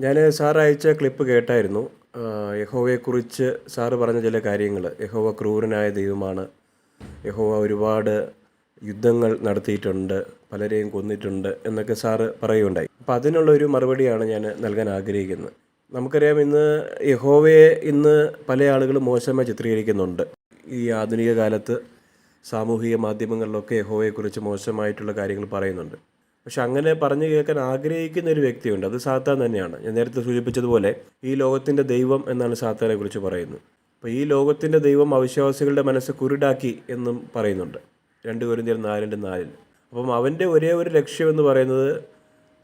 ഞാൻ സാർ അയച്ച ക്ലിപ്പ് കേട്ടായിരുന്നു. യഹോവയെക്കുറിച്ച് സാറ് പറഞ്ഞ ചില കാര്യങ്ങൾ. യഹോവ ക്രൂരനായ ദൈവമാണ്. യഹോവ ഒരുപാട് യുദ്ധങ്ങൾ നടത്തിയിട്ടുണ്ട്. പലരെയും കൊന്നിട്ടുണ്ട് എന്നൊക്കെ സാറ് പറയുകയുണ്ടായി. അപ്പം അതിനുള്ള ഒരു മറുപടിയാണ് ഞാൻ നൽകാൻ ആഗ്രഹിക്കുന്നത്. നമുക്കറിയാം ഇന്ന് യഹോവയെ ഇന്ന് പല ആളുകളും മോശമായി ചിത്രീകരിക്കുന്നുണ്ട്. ഈ ആധുനിക കാലത്ത് സാമൂഹിക മാധ്യമങ്ങളിലൊക്കെ യഹോവയെക്കുറിച്ച് മോശമായിട്ടുള്ള കാര്യങ്ങൾ പറയുന്നുണ്ട്. പക്ഷെ അങ്ങനെ പറഞ്ഞു കേൾക്കാൻ ആഗ്രഹിക്കുന്ന ഒരു വ്യക്തിയുണ്ട്. അത് സാത്താൻ തന്നെയാണ്. ഞാൻ നേരത്തെ സൂചിപ്പിച്ചതുപോലെ ഈ ലോകത്തിന്റെ ദൈവം എന്നാണ് സാത്താനെ കുറിച്ച് പറയുന്നത്. അപ്പോൾ ഈ ലോകത്തിന്റെ ദൈവം അവിശ്വാസികളുടെ മനസ്സ് കുരുടാക്കി എന്നും പറയുന്നുണ്ട്. രണ്ട് കുരുന്തിയർ നാലിന്റെ നാലിൽ. അപ്പം അവന്റെ ഒരേ ഒരു ലക്ഷ്യം എന്ന് പറയുന്നത്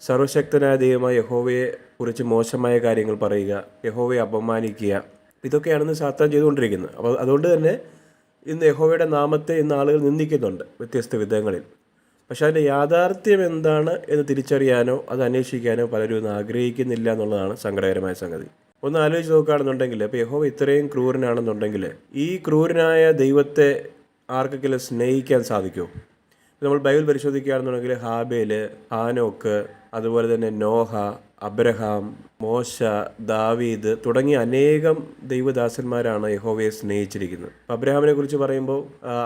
സർവശക്തനായ ദൈവമായ യഹോവയെ കുറിച്ച് മോശമായ കാര്യങ്ങൾ പറയുക യഹോവയെ അപമാനിക്കുക. ഇതൊക്കെയാണെന്ന് സാത്താൻ ചെയ്തുകൊണ്ടിരിക്കുന്നത്. അപ്പോൾ അതുകൊണ്ട് തന്നെ ഇന്ന് യഹോവയുടെ നാമത്തെ ഇന്ന് ആളുകൾ നിന്ദിക്കുന്നുണ്ട് വ്യത്യസ്ത വിധങ്ങളിൽ. പക്ഷെ അതിന്റെ യാഥാർത്ഥ്യം എന്താണ് എന്ന് തിരിച്ചറിയാനോ അത് അന്വേഷിക്കാനോ പലരും ഒന്നും ആഗ്രഹിക്കുന്നില്ല എന്നുള്ളതാണ് സങ്കടകരമായ സംഗതി. ഒന്ന് ആലോചിച്ച് നോക്കുകയാണെന്നുണ്ടെങ്കിൽ ഇപ്പോൾ യഹോവ ഇത്രയും ക്രൂരനാണെന്നുണ്ടെങ്കിൽ ഈ ക്രൂരനായ ദൈവത്തെ ആർക്കെങ്കിലും സ്നേഹിക്കാൻ സാധിക്കുമോ? നമ്മൾ ബൈബിൾ പരിശോധിക്കുകയാണെന്നുണ്ടെങ്കിൽ ഹാബേൽ ഹാനോക്ക് അതുപോലെ തന്നെ നോഹ അബ്രഹാം മോശ ദാവീദ് തുടങ്ങിയ അനേകം ദൈവദാസന്മാരാണ് യഹോവയെ സ്നേഹിച്ചിരിക്കുന്നത്. അബ്രഹാമിനെ കുറിച്ച് പറയുമ്പോൾ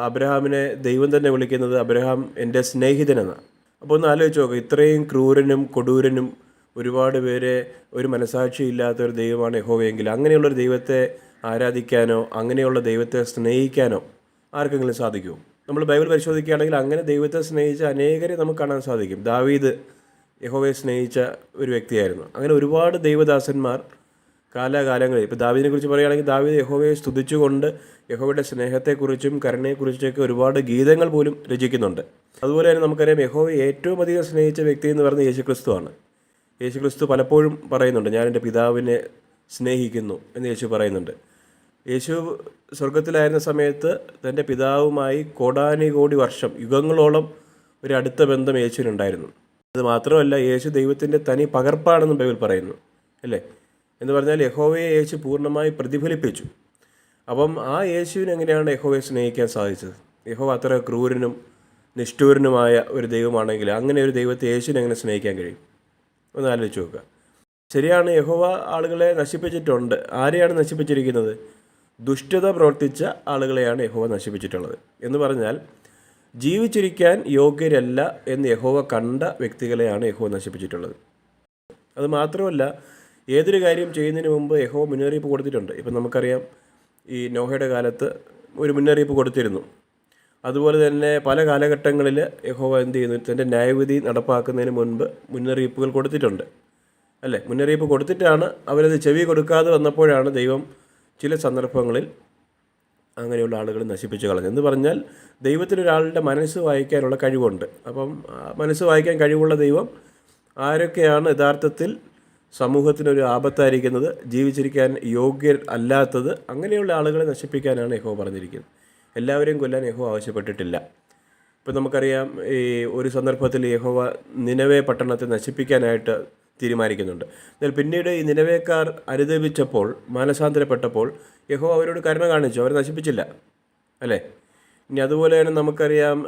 അബ്രഹാമിനെ ദൈവം തന്നെ വിളിക്കുന്നത് അബ്രഹാം എന്റെ സ്നേഹിതനെന്നാണ്. അപ്പോൾ ഒന്ന് ആലോചിച്ച് നോക്കുക ഇത്രയും ക്രൂരനും കൊടൂരനും ഒരുപാട് പേരെ ഒരു മനസാക്ഷി ഇല്ലാത്ത ഒരു ദൈവമാണ് യഹോവയെങ്കിൽ അങ്ങനെയുള്ളൊരു ദൈവത്തെ ആരാധിക്കാനോ അങ്ങനെയുള്ള ദൈവത്തെ സ്നേഹിക്കാനോ ആർക്കെങ്കിലും സാധിക്കുമോ? നമ്മൾ ബൈബിൾ പരിശോധിക്കുകയാണെങ്കിൽ അങ്ങനെ ദൈവത്തെ സ്നേഹിച്ച അനേകരെ നമുക്ക് കാണാൻ സാധിക്കും. ദാവീദ് യഹോവയെ സ്നേഹിച്ച ഒരു വ്യക്തിയായിരുന്നു. അങ്ങനെ ഒരുപാട് ദൈവദാസന്മാർ കാലാകാലങ്ങളിൽ ഇപ്പോൾ ദാവീദിനെ കുറിച്ച് പറയുകയാണെങ്കിൽ ദാവീദ് യഹോവയെ സ്തുതിച്ചുകൊണ്ട് യഹോവയുടെ സ്നേഹത്തെക്കുറിച്ചും കരുണയെക്കുറിച്ചൊക്കെ ഒരുപാട് ഗീതങ്ങൾ പോലും രചിക്കുന്നുണ്ട്. അതുപോലെ തന്നെ നമുക്കറിയാം യഹോവയെ ഏറ്റവും അധികം സ്നേഹിച്ച വ്യക്തി എന്ന് പറയുന്നത് യേശുക്രിസ്തുവാണ് യേശുക്രിസ്തു പലപ്പോഴും പറയുന്നുണ്ട് ഞാൻ എന്റെ പിതാവിനെ സ്നേഹിക്കുന്നു എന്ന് യേശു പറയുന്നുണ്ട്. യേശു സ്വർഗത്തിലായിരുന്ന സമയത്ത് തന്റെ പിതാവുമായി കോടാനുകോടി വർഷം യുഗങ്ങളോളം ഒരു അടുത്ത ബന്ധം യേശുവിനുണ്ടായിരുന്നു. അത് മാത്രമല്ല യേശു ദൈവത്തിന്റെ തനി പകർപ്പാണെന്നും ബൈബിൾ പറയുന്നു അല്ലേ? എന്ന് പറഞ്ഞാൽ യഹോവയെ യേശു പൂർണമായി പ്രതിഫലിപ്പിച്ചു. അപ്പം ആ യേശുവിന് എങ്ങനെയാണ് യഹോവയെ സ്നേഹിക്കാൻ സാധിച്ചത്? യഹോവ അത്ര ക്രൂരനും നിഷ്ഠൂരനുമായ ഒരു ദൈവമാണെങ്കിൽ അങ്ങനെ ഒരു ദൈവത്തെ യേശുവിനെ എങ്ങനെ സ്നേഹിക്കാൻ കഴിയും? ഒന്ന് ആലോചിച്ച് നോക്കുക. ശരിയാണ് യഹോവ ആളുകളെ നശിപ്പിച്ചിട്ടുണ്ട്. ആരെയാണ് നശിപ്പിച്ചിരിക്കുന്നത്? ദുഷ്ടത പ്രവർത്തിച്ച ആളുകളെയാണ് യഹോവ നശിപ്പിച്ചിട്ടുള്ളത്. എന്ന് പറഞ്ഞാൽ ജീവിച്ചിരിക്കാൻ യോഗ്യരല്ല എന്ന് യഹോവ കണ്ട വ്യക്തികളെയാണ് യഹോവ നശിപ്പിച്ചിട്ടുള്ളത്. അത് മാത്രമല്ല ഏതൊരു കാര്യം ചെയ്യുന്നതിന് മുമ്പ് യഹോവ മുന്നറിയിപ്പ് കൊടുത്തിട്ടുണ്ട്. ഇപ്പം നമുക്കറിയാം ഈ നോഹയുടെ കാലത്ത് ഒരു മുന്നറിയിപ്പ് കൊടുത്തിരുന്നു. അതുപോലെ തന്നെ പല കാലഘട്ടങ്ങളിൽ യഹോവ എന്ത് ചെയ്യുന്നു? തന്റെ ന്യായവിധി നടപ്പാക്കുന്നതിന് മുൻപ് മുന്നറിയിപ്പുകൾ കൊടുത്തിട്ടുണ്ട്. അല്ലേ? മുന്നറിയിപ്പ് കൊടുത്തിട്ടാണ് അവരത് ചെവി കൊടുക്കാതെ വന്നപ്പോഴാണ് ദൈവം ചില സന്ദർഭങ്ങളിൽ അങ്ങനെയുള്ള ആളുകൾ നശിപ്പിച്ച് കളഞ്ഞു. എന്ന് പറഞ്ഞാൽ ദൈവത്തിന് ഒരാളുടെ മനസ്സ് വായിക്കാനുള്ള കഴിവുണ്ട്. അപ്പം മനസ്സ് വായിക്കാൻ കഴിവുള്ള ദൈവം ആരൊക്കെയാണ് യഥാർത്ഥത്തിൽ സമൂഹത്തിനൊരു ആപത്തായിരിക്കുന്നത് ജീവിച്ചിരിക്കാൻ യോഗ്യർ അല്ലാത്തത് അങ്ങനെയുള്ള ആളുകളെ നശിപ്പിക്കാനാണ് യഹോ പറഞ്ഞിരിക്കുന്നത്. എല്ലാവരെയും കൊല്ലാൻ യഹോ ആവശ്യപ്പെട്ടിട്ടില്ല. ഇപ്പം നമുക്കറിയാം ഈ ഒരു സന്ദർഭത്തിൽ യഹോവ നിലവേ പട്ടണത്തെ നശിപ്പിക്കാനായിട്ട് തീരുമാനിക്കുന്നുണ്ട്. എന്നാൽ പിന്നീട് ഈ നിലവേക്കാർ അനുദപിച്ചപ്പോൾ മാനസാന്തരപ്പെട്ടപ്പോൾ യഹോ അവരോട് കരുണ കാണിച്ചു. അവരെ നശിപ്പിച്ചില്ല അല്ലേ? ഇനി അതുപോലെ തന്നെ നമുക്കറിയാം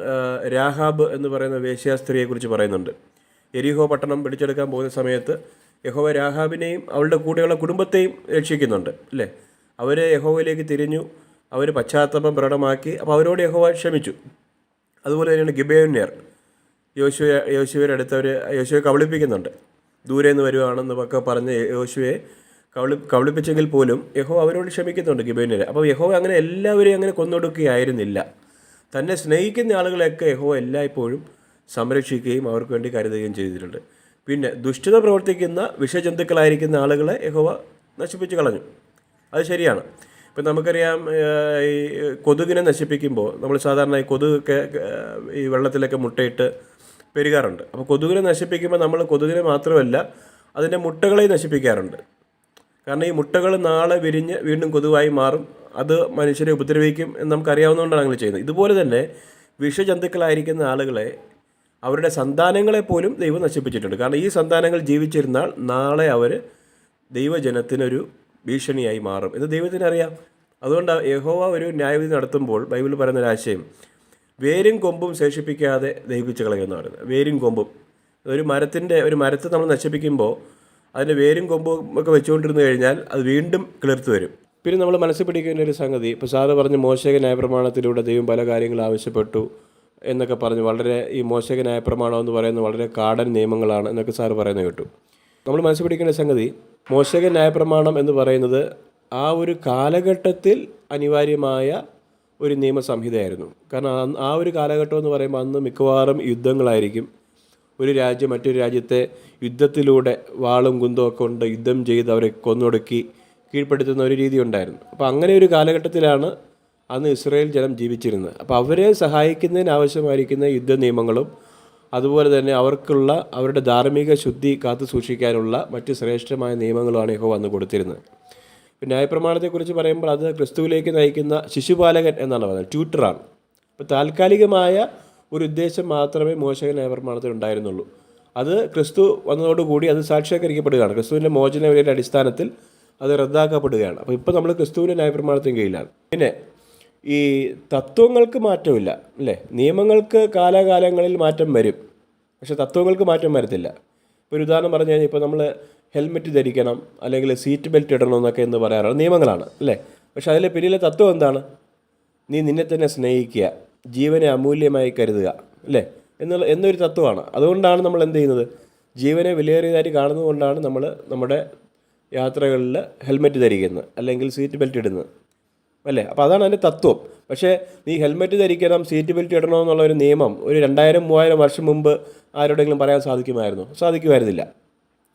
രാഹാബ് എന്ന് പറയുന്ന വേശ്യാസ്ത്രീയെക്കുറിച്ച് പറയുന്നുണ്ട്. എരിഹോ പട്ടണം പിടിച്ചെടുക്കാൻ പോകുന്ന സമയത്ത് യഹോവ രാഹാബിനെയും അവളുടെ കൂടെയുള്ള കുടുംബത്തെയും രക്ഷിക്കുന്നുണ്ട് അല്ലേ? അവരെ യഹോവയിലേക്ക് തിരിഞ്ഞു അവർ പശ്ചാത്തലം പ്രകടമാക്കി അപ്പോൾ അവരോട് യഹോവ ക്ഷമിച്ചു. അതുപോലെ തന്നെയാണ് ഗിബേന്യർ യോശുവ യോശുവയുടെ അവർ യോശുവെ കബളിപ്പിക്കുന്നുണ്ട്. ദൂരെ നിന്ന് വരുവാണെന്നൊക്കെ പറഞ്ഞ് യോശുവെ കവളി കവളിപ്പിച്ചെങ്കിൽ പോലും യഹോ അവരോട് ക്ഷമിക്കുന്നുണ്ട് ഗിബയോന്യരെ. അപ്പോൾ യഹോ അങ്ങനെ എല്ലാവരെയും അങ്ങനെ കൊന്നൊടുക്കുകയായിരുന്നില്ല. തന്നെ സ്നേഹിക്കുന്ന ആളുകളെയൊക്കെ യഹോ എല്ലായ്പ്പോഴും സംരക്ഷിക്കുകയും അവർക്ക് വേണ്ടി കരുതുകയും ചെയ്തിട്ടുണ്ട്. പിന്നെ ദുഷ്ടത പ്രവർത്തിക്കുന്ന വിഷജന്തുക്കളായിരിക്കുന്ന ആളുകളെ യഹോവ നശിപ്പിച്ച് കളഞ്ഞു. അത് ശരിയാണ്. ഇപ്പം നമുക്കറിയാം ഈ കൊതുകിനെ നശിപ്പിക്കുമ്പോൾ നമ്മൾ സാധാരണ ഈ കൊതുകൊക്കെ ഈ വെള്ളത്തിലൊക്കെ മുട്ടയിട്ട് പെരുകാറുണ്ട്. അപ്പോൾ കൊതുകിനെ നശിപ്പിക്കുമ്പോൾ നമ്മൾ കൊതുകിനെ മാത്രമല്ല അതിന്റെ മുട്ടകളെ നശിപ്പിക്കാറുണ്ട്. കാരണം ഈ മുട്ടകൾ നാളെ വിരിഞ്ഞ് വീണ്ടും കൊതുവായി മാറും. അത് മനുഷ്യരെ ഉപദ്രവിക്കും എന്ന് നമുക്കറിയാവുന്നതുകൊണ്ടാണ് അങ്ങനെ ചെയ്യുന്നത്. ഇതുപോലെ തന്നെ വിഷജന്തുക്കളായിരിക്കുന്ന ആളുകളെ അവരുടെ സന്താനങ്ങളെ പോലും ദൈവം നശിപ്പിച്ചിട്ടുണ്ട്. കാരണം ഈ സന്താനങ്ങൾ ജീവിച്ചിരുന്നാൽ നാളെ അവർ ദൈവജനത്തിനൊരു ഭീഷണിയായി മാറും. ഇത് ദൈവത്തിനറിയാം. അതുകൊണ്ട് യഹോവ ഒരു ന്യായവിധി നടത്തുമ്പോൾ ബൈബിൾ പറയുന്ന ആശയം വേരും കൊമ്പും ശേഷിപ്പിക്കാതെ ദഹിപ്പിച്ച് കളയുമെന്ന് പറയുന്നത്. വേരും കൊമ്പും. ഒരു മരത്തിന്റെ ഒരു മരത്തെ നമ്മൾ നശിപ്പിക്കുമ്പോൾ അതിന്റെ വേരും കൊമ്പും ഒക്കെ വെച്ചുകൊണ്ടിരുന്നു കഴിഞ്ഞാൽ അത് വീണ്ടും കിളിർത്ത് വരും. പിന്നെ നമ്മൾ മനസ്സിൽ പിടിക്കേണ്ട ഒരു സംഗതി ഇപ്പോൾ സാറ് പറഞ്ഞ മോശക ന്യായപ്രമാണത്തിലൂടെ ദൈവം പല കാര്യങ്ങൾ ആവശ്യപ്പെട്ടു എന്നൊക്കെ പറഞ്ഞു വളരെ ഈ മോശക ന്യായപ്രമാണം എന്ന് പറയുന്നത് വളരെ കാടൻ നിയമങ്ങളാണ് എന്നൊക്കെ സാറ് പറയുന്നത് കേട്ടു. നമ്മൾ മനസ്സിൽ പിടിക്കേണ്ട സംഗതി മോശക ന്യായപ്രമാണം എന്ന് പറയുന്നത് ആ ഒരു കാലഘട്ടത്തിൽ അനിവാര്യമായ ഒരു നിയമസംഹിതയായിരുന്നു കാരണം ആ- ഒരു കാലഘട്ടം എന്ന് പറയുമ്പോൾ അന്ന് മിക്കവാറും യുദ്ധങ്ങളായിരിക്കും. ഒരു രാജ്യം മറ്റൊരു രാജ്യത്തെ യുദ്ധത്തിലൂടെ വാളും കുന്തവും ഒക്കെ കൊണ്ട് യുദ്ധം ചെയ്ത് അവരെ കൊന്നൊടുക്കി കീഴ്പ്പെടുത്തുന്ന ഒരു രീതി ഉണ്ടായിരുന്നു. അപ്പോൾ അങ്ങനെ ഒരു കാലഘട്ടത്തിലാണ് അന്ന് ഇസ്രായേൽ ജനം ജീവിച്ചിരുന്നത്. അപ്പോൾ അവരെ സഹായിക്കുന്നതിന് ആവശ്യമായിരിക്കുന്ന യുദ്ധ നിയമങ്ങളും അതുപോലെ തന്നെ അവർക്കുള്ള അവരുടെ ധാർമ്മിക ശുദ്ധി കാത്തു സൂക്ഷിക്കാനുള്ള മറ്റ് ശ്രേഷ്ഠമായ നിയമങ്ങളുമാണ് യഹോ വന്ന് കൊടുത്തിരുന്നത്. പിന്നെ ന്യായപ്രമാണത്തെക്കുറിച്ച് പറയുമ്പോൾ അത് ക്രിസ്തുവിലേക്ക് നയിക്കുന്ന ശിശുപാലകൻ എന്നാണ് പറയുന്നത് ട്യൂട്ടറാണ്. അപ്പോൾ താൽക്കാലികമായ ഒരു ഉദ്ദേശം മാത്രമേ മോശക ന്യായപ്രമാണത്തിൽ ഉണ്ടായിരുന്നുള്ളൂ. അത് ക്രിസ്തു വന്നതോടുകൂടി അത് സാക്ഷാത്കരിക്കപ്പെടുകയാണ്. ക്രിസ്തുവിന്റെ മോചന വിലയുടെ അടിസ്ഥാനത്തിൽ അത് റദ്ദാക്കപ്പെടുകയാണ്. അപ്പോൾ ഇപ്പോൾ നമ്മൾ ക്രിസ്തുവിന്റെ ന്യായപ്രമാണത്തിന് കീഴിലാണ്. പിന്നെ ഈ തത്വങ്ങൾക്ക് മാറ്റമില്ല അല്ലേ? നിയമങ്ങൾക്ക് കാലാകാലങ്ങളിൽ മാറ്റം വരും പക്ഷെ തത്വങ്ങൾക്ക് മാറ്റം വരത്തില്ല. ഇപ്പോൾ ഒരു ഉദാഹരണം പറഞ്ഞു കഴിഞ്ഞാൽ ഇപ്പോൾ നമ്മൾ ഹെൽമെറ്റ് ധരിക്കണം അല്ലെങ്കിൽ സീറ്റ് ബെൽറ്റ് ഇടണം എന്നൊക്കെ എന്ന് പറയാറുള്ള നിയമങ്ങളാണ് അല്ലേ? പക്ഷേ അതിലെ പിന്നിലെ തത്വം എന്താണ്? നീ നിന്നെ തന്നെ സ്നേഹിക്കുക ജീവനെ അമൂല്യമായി കരുതുക അല്ലേ? എന്നുള്ള എന്നൊരു തത്വമാണ്. അതുകൊണ്ടാണ് നമ്മൾ എന്ത് ചെയ്യുന്നത്? ജീവനെ വിലയേറിയതായി കാണുന്നതുകൊണ്ടാണ് നമ്മൾ നമ്മുടെ യാത്രകളിൽ ഹെൽമെറ്റ് ധരിക്കുന്നത് അല്ലെങ്കിൽ സീറ്റ് ബെൽറ്റ് ഇടുന്നത്. അല്ലേ? അപ്പോൾ അതാണ് അതിന്റെ തത്വം. പക്ഷേ നീ ഹെൽമെറ്റ് ധരിക്കണം സീറ്റ് ബെൽറ്റ് ഇടണം എന്നുള്ള ഒരു നിയമം ഒരു രണ്ടായിരം മൂവായിരം വർഷം മുമ്പ് ആരോടെങ്കിലും പറയാൻ സാധിക്കുമായിരുന്നു. സാധിക്കുമായിരുന്നില്ല.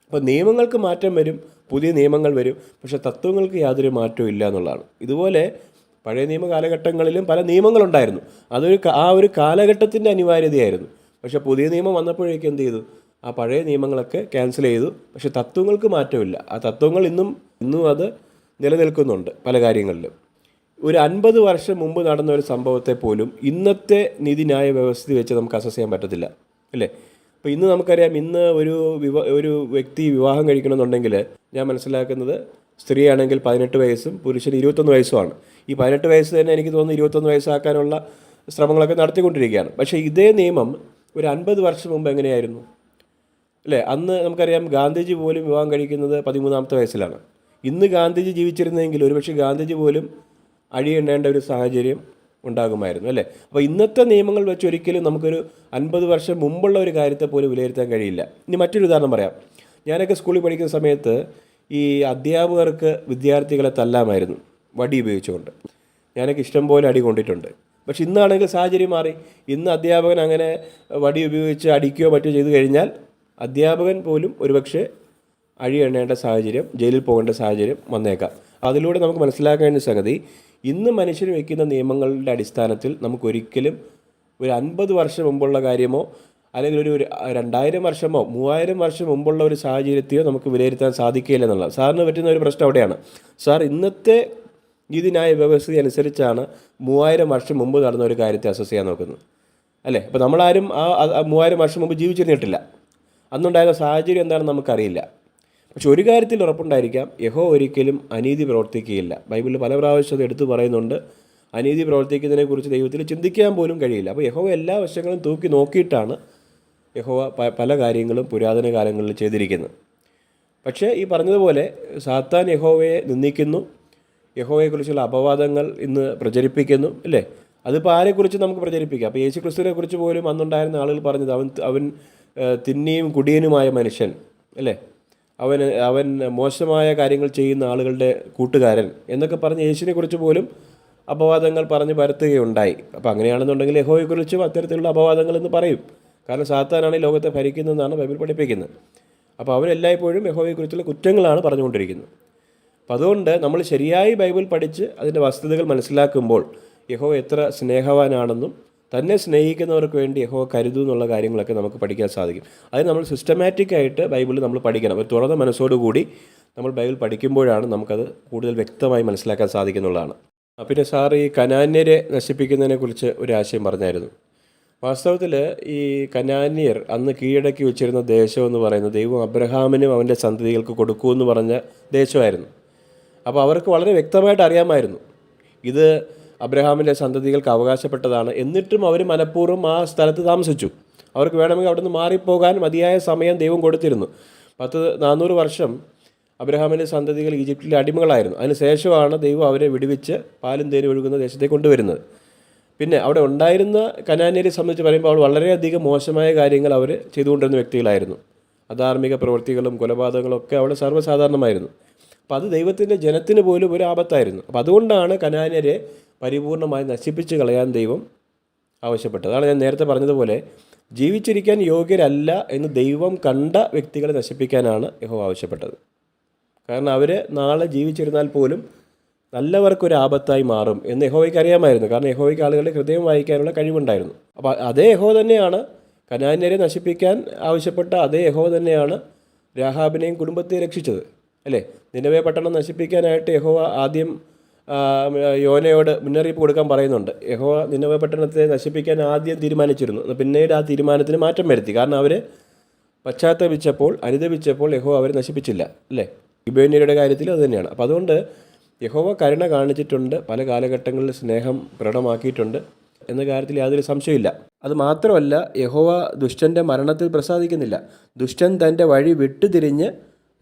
അപ്പോൾ നിയമങ്ങൾക്ക് മാറ്റം വരും പുതിയ നിയമങ്ങൾ വരും പക്ഷേ തത്വങ്ങൾക്ക് യാതൊരു മാറ്റവും ഇല്ല എന്നുള്ളതാണ്. ഇതുപോലെ പഴയ നിയമ കാലഘട്ടങ്ങളിലും പല നിയമങ്ങളുണ്ടായിരുന്നു. അതൊരു ആ ഒരു കാലഘട്ടത്തിന്റെ അനിവാര്യതയായിരുന്നു. പക്ഷെ പുതിയ നിയമം വന്നപ്പോഴേക്കും എന്ത് ചെയ്തു? ആ പഴയ നിയമങ്ങളൊക്കെ ക്യാൻസൽ ചെയ്തു. പക്ഷേ തത്വങ്ങൾക്ക് മാറ്റമില്ല. ആ തത്വങ്ങൾ ഇന്നും ഇന്നും അത് നിലനിൽക്കുന്നുണ്ട് പല കാര്യങ്ങളിലും. ഒരു അൻപത് വർഷം മുമ്പ് നടന്ന ഒരു സംഭവത്തെ പോലും ഇന്നത്തെ നീതിന്യായ വ്യവസ്ഥ വെച്ച് നമുക്ക് അസസ് ചെയ്യാൻ പറ്റത്തില്ല അല്ലേ? അപ്പോൾ ഇന്ന് നമുക്കറിയാം ഇന്ന് ഒരു വിവാ ഒരു വ്യക്തി വിവാഹം കഴിക്കണമെന്നുണ്ടെങ്കിൽ ഞാൻ മനസ്സിലാക്കുന്നത് സ്ത്രീയാണെങ്കിൽ പതിനെട്ട് വയസ്സും പുരുഷന് ഇരുപത്തൊന്ന് വയസ്സുമാണ്. ഈ പതിനെട്ട് വയസ്സ് തന്നെ എനിക്ക് തോന്നുന്നു ഇരുപത്തൊന്ന് വയസ്സാക്കാനുള്ള ശ്രമങ്ങളൊക്കെ നടത്തിക്കൊണ്ടിരിക്കുകയാണ്. പക്ഷേ ഇതേ നിയമം ഒരു അൻപത് വർഷം മുമ്പ് എങ്ങനെയായിരുന്നു? അല്ലേ അന്ന് നമുക്കറിയാം ഗാന്ധിജി പോലും വിവാഹം കഴിക്കുന്നത് പതിമൂന്നാമത്തെ വയസ്സിലാണ്. ഇന്ന് ഗാന്ധിജി ജീവിച്ചിരുന്നെങ്കിൽ ഒരുപക്ഷെ ഗാന്ധിജി പോലും അഴിയെണ്ണേണ്ട ഒരു സാഹചര്യം ഉണ്ടാകുമായിരുന്നു അല്ലേ? അപ്പോൾ ഇന്നത്തെ നിയമങ്ങൾ വെച്ച് ഒരിക്കലും നമുക്കൊരു അൻപത് വർഷം മുമ്പുള്ള ഒരു കാര്യത്തെ പോലും വിലയിരുത്താൻ കഴിയില്ല. ഇനി മറ്റൊരു ഉദാഹരണം പറയാം. ഞാനൊക്കെ സ്കൂളിൽ പഠിക്കുന്ന സമയത്ത് ഈ അധ്യാപകർക്ക് വിദ്യാർത്ഥികളെ തല്ലാമായിരുന്നു വടി ഉപയോഗിച്ചുകൊണ്ട്. ഞാനൊക്കെ ഇഷ്ടം പോലെ അടി കൊണ്ടിട്ടുണ്ട്. പക്ഷെ ഇന്നാണെങ്കിൽ സാഹചര്യം മാറി. ഇന്ന് അധ്യാപകൻ അങ്ങനെ വടി ഉപയോഗിച്ച് അടിക്കുകയോ മറ്റോ ചെയ്തു കഴിഞ്ഞാൽ അധ്യാപകൻ പോലും ഒരുപക്ഷെ അഴി എണ്ണേണ്ട സാഹചര്യം ജയിലിൽ പോകേണ്ട സാഹചര്യം വന്നേക്കാം. അതിലൂടെ നമുക്ക് മനസ്സിലാക്കേണ്ട സംഗതി ഇന്ന് മനുഷ്യർ വയ്ക്കുന്ന നിയമങ്ങളുടെ അടിസ്ഥാനത്തിൽ നമുക്കൊരിക്കലും ഒരു അൻപത് വർഷം മുമ്പുള്ള കാര്യമോ അല്ലെങ്കിൽ ഒരു രണ്ടായിരം വർഷമോ മൂവായിരം വർഷം മുമ്പുള്ള ഒരു സാഹചര്യത്തെയോ നമുക്ക് വിലയിരുത്താൻ സാധിക്കില്ല എന്നുള്ളത്. സാറിന് പറ്റുന്ന ഒരു പ്രശ്നം അവിടെയാണ്. സാർ ഇന്നത്തെ ഇതിനായ വ്യവസ്ഥ അനുസരിച്ചാണ് മൂവായിരം വർഷം മുമ്പ് നടന്ന ഒരു കാര്യത്തെ അസസ് ചെയ്യാൻ നോക്കുന്നത്. അല്ലേ? അപ്പോൾ നമ്മളാരും ആ മൂവായിരം വർഷം മുമ്പ് ജീവിച്ചിരുന്നിട്ടില്ല. അന്നുണ്ടായിരുന്ന സാഹചര്യം എന്താണെന്ന് നമുക്കറിയില്ല. പക്ഷെ ഒരു കാര്യത്തിൽ ഉറപ്പുണ്ടായിരിക്കാം. യഹോ ഒരിക്കലും അനീതി പ്രവർത്തിക്കുകയില്ല. ബൈബിളിൽ പല പ്രാവശ്യം അത് എടുത്തു പറയുന്നുണ്ട്. അനീതി പ്രവർത്തിക്കുന്നതിനെക്കുറിച്ച് ദൈവത്തിൽ ചിന്തിക്കാൻ പോലും കഴിയില്ല. അപ്പോൾ യഹോ എല്ലാ വശങ്ങളും തൂക്കി നോക്കിയിട്ടാണ് യഹോവ പല കാര്യങ്ങളും പുരാതന കാലങ്ങളിൽ ചെയ്തിരിക്കുന്നത്. പക്ഷേ ഈ പറഞ്ഞതുപോലെ സാത്താൻ യഹോവയെ നിന്ദിക്കുന്നു. യഹോവയെക്കുറിച്ചുള്ള അപവാദങ്ങൾ ഇന്ന് പ്രചരിപ്പിക്കുന്നു അല്ലേ? അതിപ്പോൾ ആരെക്കുറിച്ച് നമുക്ക് പ്രചരിപ്പിക്കാം? അപ്പോൾ യേശു ക്രിസ്തുവിനെ കുറിച്ച് പോലും അന്നുണ്ടായിരുന്ന ആളുകൾ പറഞ്ഞത് അവൻ അവൻ തിന്നിയും കുടിയനുമായ മനുഷ്യൻ അല്ലേ? അവൻ അവൻ മോശമായ കാര്യങ്ങൾ ചെയ്യുന്ന ആളുകളുടെ കൂട്ടുകാരൻ എന്നൊക്കെ പറഞ്ഞ് യേശുവിനെക്കുറിച്ച് പോലും അപവാദങ്ങൾ പറഞ്ഞ് പരത്തുകയുണ്ടായി. അപ്പോൾ അങ്ങനെയാണെന്നുണ്ടെങ്കിൽ യഹോയെക്കുറിച്ചും അത്തരത്തിലുള്ള അപവാദങ്ങൾ എന്ന് പറയും. കാരണം സാത്താനാണ് ഈ ലോകത്തെ ഭരിക്കുന്നതെന്നാണ് ബൈബിൾ പഠിപ്പിക്കുന്നത്. അപ്പോൾ അവരെല്ലായ്പ്പോഴും യഹോവയെക്കുറിച്ചുള്ള കുറ്റങ്ങളാണ് പറഞ്ഞുകൊണ്ടിരിക്കുന്നത്. അപ്പോൾ അതുകൊണ്ട് നമ്മൾ ശരിയായി ബൈബിൾ പഠിച്ച് അതിന്റെ വസ്തുതകൾ മനസ്സിലാക്കുമ്പോൾ യഹോ എത്ര സ്നേഹവാനാണെന്നും തന്നെ സ്നേഹിക്കുന്നവർക്ക് വേണ്ടി യഹോ കരുതു എന്നുള്ള കാര്യങ്ങളൊക്കെ നമുക്ക് പഠിക്കാൻ സാധിക്കും. അത് നമ്മൾ സിസ്റ്റമാറ്റിക്കായിട്ട് ബൈബിളിൽ നമ്മൾ പഠിക്കണം. ഒരു തുറന്ന മനസ്സോടുകൂടി നമ്മൾ ബൈബിൾ പഠിക്കുമ്പോഴാണ് നമുക്കത് കൂടുതൽ വ്യക്തമായി മനസ്സിലാക്കാൻ സാധിക്കുന്നുള്ളതാണ്. പിന്നെ സാർ ഈ കനാന്യരെ നശിപ്പിക്കുന്നതിനെക്കുറിച്ച് ഒരു ആശയം പറഞ്ഞായിരുന്നു. വാസ്തവത്തിൽ ഈ കനാന്യർ അന്ന് കീഴടക്കി വെച്ചിരുന്ന ദേശമെന്ന് പറയുന്നത് ദൈവം അബ്രഹാമിനും അവന്റെ സന്തതികൾക്ക് കൊടുക്കുമെന്ന് പറഞ്ഞ ദേശമായിരുന്നു. അപ്പോൾ അവർക്ക് വളരെ വ്യക്തമായിട്ട് അറിയാമായിരുന്നു. ഇത് അബ്രഹാമിന്റെ സന്തതികൾക്ക് അവകാശപ്പെട്ടതാണ്. എന്നിട്ടും അവർ മനഃപൂർവം ആ സ്ഥലത്ത് താമസിച്ചു. അവർക്ക് വേണമെങ്കിൽ അവിടെ നിന്ന് മാറിപ്പോകാൻ മതിയായ സമയം ദൈവം കൊടുത്തിരുന്നു. പത്ത് നാനൂറ് വർഷം അബ്രഹാമിന്റെ സന്തതികൾ ഈജിപ്തിലെ അടിമകളായിരുന്നു. അതിന് ശേഷമാണ് ദൈവം അവരെ വിടുവിച്ച് പാലും തേനും ഒഴുകുന്ന ദേശത്തേക്ക് കൊണ്ടുവരുന്നത്. പിന്നെ അവിടെ ഉണ്ടായിരുന്ന കനാന്യരെ സംബന്ധിച്ച് പറയുമ്പോൾ അവൾ വളരെയധികം മോശമായ കാര്യങ്ങൾ അവർ ചെയ്തുകൊണ്ടിരുന്ന വ്യക്തികളായിരുന്നു. അധാർമിക പ്രവൃത്തികളും കൊലപാതകങ്ങളും ഒക്കെ അവിടെ സർവസാധാരണമായിരുന്നു. അപ്പോൾ അത് ദൈവത്തിന്റെ ജനത്തിന് പോലും ഒരു ആപത്തായിരുന്നു. അപ്പോൾ അതുകൊണ്ടാണ് കനാന്യരെ പരിപൂർണമായി നശിപ്പിച്ച് കളയാൻ ദൈവം ആവശ്യപ്പെട്ടത്. അതാണ് ഞാൻ നേരത്തെ പറഞ്ഞതുപോലെ ജീവിച്ചിരിക്കാൻ യോഗ്യരല്ല എന്ന് ദൈവം കണ്ട വ്യക്തികളെ നശിപ്പിക്കാനാണ് യഹോ ആവശ്യപ്പെട്ടത്. കാരണം അവർ നാളെ ജീവിച്ചിരുന്നാൽ പോലും നല്ലവർക്കൊരു ആപത്തായി മാറും എന്ന് യഹോവയ്ക്ക് അറിയാമായിരുന്നു. കാരണം യഹോവയ്ക്ക് ആളുകളുടെ ഹൃദയം വായിക്കാനുള്ള കഴിവുണ്ടായിരുന്നു. അപ്പോൾ അതേ യഹോ തന്നെയാണ് കനാന്യരെ നശിപ്പിക്കാൻ ആവശ്യപ്പെട്ട അതേ യഹോ തന്നെയാണ് രാഹാബിനെയും കുടുംബത്തെയും രക്ഷിച്ചത്. അല്ലേ? നിലവേ പട്ടണം നശിപ്പിക്കാനായിട്ട് യഹോവ ആദ്യം യോനയോട് മുന്നറിയിപ്പ് കൊടുക്കാൻ പറയുന്നുണ്ട്. യഹോവ നിന്നവ പട്ടണത്തെ നശിപ്പിക്കാൻ ആദ്യം തീരുമാനിച്ചിരുന്നു. പിന്നീട് ആ തീരുമാനത്തിന് മാറ്റം വരുത്തി. കാരണം അവർ പശ്ചാത്തപിച്ചപ്പോൾ അനുദപിച്ചപ്പോൾ യഹോവ അവരെ നശിപ്പിച്ചില്ല അല്ലേ? ഇബേന്യരുടെ കാര്യത്തിൽ അത് തന്നെയാണ്. അപ്പോൾ അതുകൊണ്ട് യഹോവ കരുണ കാണിച്ചിട്ടുണ്ട് പല കാലഘട്ടങ്ങളിൽ സ്നേഹം പ്രകടമാക്കിയിട്ടുണ്ട് എന്ന കാര്യത്തിൽ യാതൊരു സംശയമില്ല അത് മാത്രമല്ല യഹോവ ദുഷ്ടന്റെ മരണത്തിൽ പ്രസാദിക്കുന്നില്ല. ദുഷ്ടൻ തന്റെ വഴി വിട്ടുതിരിഞ്ഞ്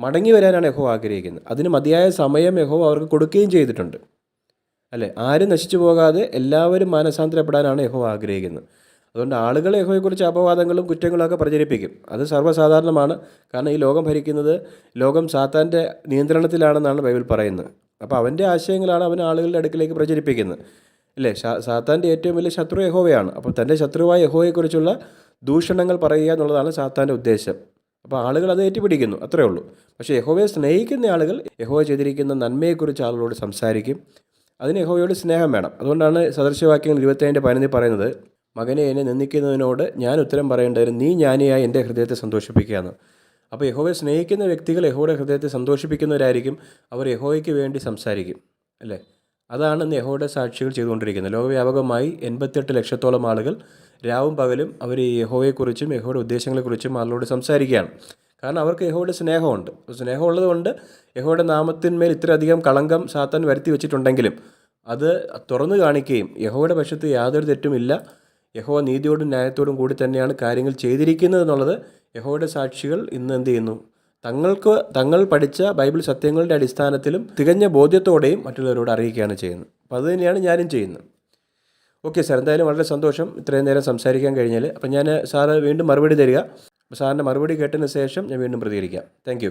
മടങ്ങി വരാനാണ് യഹോ ആഗ്രഹിക്കുന്നത്. അതിന് മതിയായ സമയം യഹോ അവർക്ക് കൊടുക്കുകയും ചെയ്തിട്ടുണ്ട്. അല്ലേ? ആരും നശിച്ചു പോകാതെ എല്ലാവരും മാനസാന്തരപ്പെടാനാണ് യഹോ ആഗ്രഹിക്കുന്നത്. അതുകൊണ്ട് ആളുകൾ യഹോയെക്കുറിച്ച് അപവാദങ്ങളും കുറ്റങ്ങളൊക്കെ പ്രചരിപ്പിക്കും. അത് സർവസാധാരണമാണ്. കാരണം ഈ ലോകം ഭരിക്കുന്നത് ലോകം സാത്താന്റെ നിയന്ത്രണത്തിലാണെന്നാണ് ബൈബിൾ പറയുന്നത്. അപ്പോൾ അവന്റെ ആശയങ്ങളാണ് അവൻ ആളുകളുടെ അടുക്കിലേക്ക് പ്രചരിപ്പിക്കുന്നത്. അല്ലേ? സാത്താന്റെ ഏറ്റവും വലിയ ശത്രു യഹോവയാണ്. അപ്പോൾ തന്റെ ശത്രുവായ യഹോയെക്കുറിച്ചുള്ള ദൂഷണങ്ങൾ പറയുക എന്നുള്ളതാണ് സാത്താന്റെ ഉദ്ദേശം. അപ്പോൾ ആളുകൾ അത് ഏറ്റുപിടിക്കുന്നു അത്രേ ഉള്ളൂ. പക്ഷേ യഹോവയെ സ്നേഹിക്കുന്ന ആളുകൾ യഹോവ ചെയ്തിരിക്കുന്ന നന്മയെക്കുറിച്ച് ആളുകളോട് സംസാരിക്കും. അതിന് യഹോവയോട് സ്നേഹം വേണം. അതുകൊണ്ടാണ് സദൃശവാക്യങ്ങൾ ഇരുപത്തേഴിന്റെ പതിനൊന്നിൽ പറയുന്നത് മകനെ എന്നെ നിന്ദിക്കുന്നതിനോട് ഞാൻ ഉത്തരം പറയേണ്ടതിന് നീ ജ്ഞാനിയായി എന്റെ ഹൃദയത്തെ സന്തോഷിപ്പിക്കുകയാണ് അപ്പോൾ യഹോവയെ സ്നേഹിക്കുന്ന വ്യക്തികൾ യഹോയുടെ ഹൃദയത്തെ സന്തോഷിപ്പിക്കുന്നവരായിരിക്കും അവർ യഹോയ്ക്ക് വേണ്ടി സംസാരിക്കും അല്ലേ? അതാണ് ഇന്ന് യഹോയുടെ സാക്ഷികൾ ചെയ്തുകൊണ്ടിരിക്കുന്നത്. ലോകവ്യാപകമായി എൺപത്തെട്ട് ലക്ഷത്തോളം ആളുകൾ രാവും പകലും അവർ ഈ യഹോവയെക്കുറിച്ചും യഹോയുടെ ഉദ്ദേശങ്ങളെക്കുറിച്ചും ആളുകളോട് സംസാരിക്കുകയാണ്. കാരണം അവർക്ക് യഹോയുടെ സ്നേഹമുണ്ട്. സ്നേഹമുള്ളത് കൊണ്ട് യഹോയുടെ നാമത്തിന്മേൽ ഇത്രയധികം കളങ്കം സാത്താൻ വരുത്തി വെച്ചിട്ടുണ്ടെങ്കിലും അത് തുറന്നു കാണിക്കുകയും യഹോയുടെ പക്ഷത്ത് യാതൊരു തെറ്റുമില്ല യഹോ നീതിയോടും ന്യായത്തോടും കൂടി തന്നെയാണ് കാര്യങ്ങൾ ചെയ്തിരിക്കുന്നത് എന്നുള്ളത് യഹോയുടെ സാക്ഷികൾ ഇന്ന് എന്ത് ചെയ്യുന്നു? തങ്ങൾക്ക് തങ്ങൾ പഠിച്ച ബൈബിൾ സത്യങ്ങളുടെ അടിസ്ഥാനത്തിലും തികഞ്ഞ ബോധ്യത്തോടെയും മറ്റുള്ളവരോട് അറിയിക്കുകയാണ് ചെയ്യുന്നത്. അപ്പോൾ അത് തന്നെയാണ് ഞാനും ചെയ്യുന്നത്. ഓക്കെ സാർ എന്തായാലും വളരെ സന്തോഷം ഇത്രയും നേരം സംസാരിക്കാൻ കഴിഞ്ഞാൽ അപ്പം ഞാൻ സാറ് വീണ്ടും മറുപടി തരിക. അപ്പോൾ സാറിന്റെ മറുപടി കേട്ടതിന് ശേഷം ഞാൻ വീണ്ടും പ്രതികരിക്കാം. താങ്ക്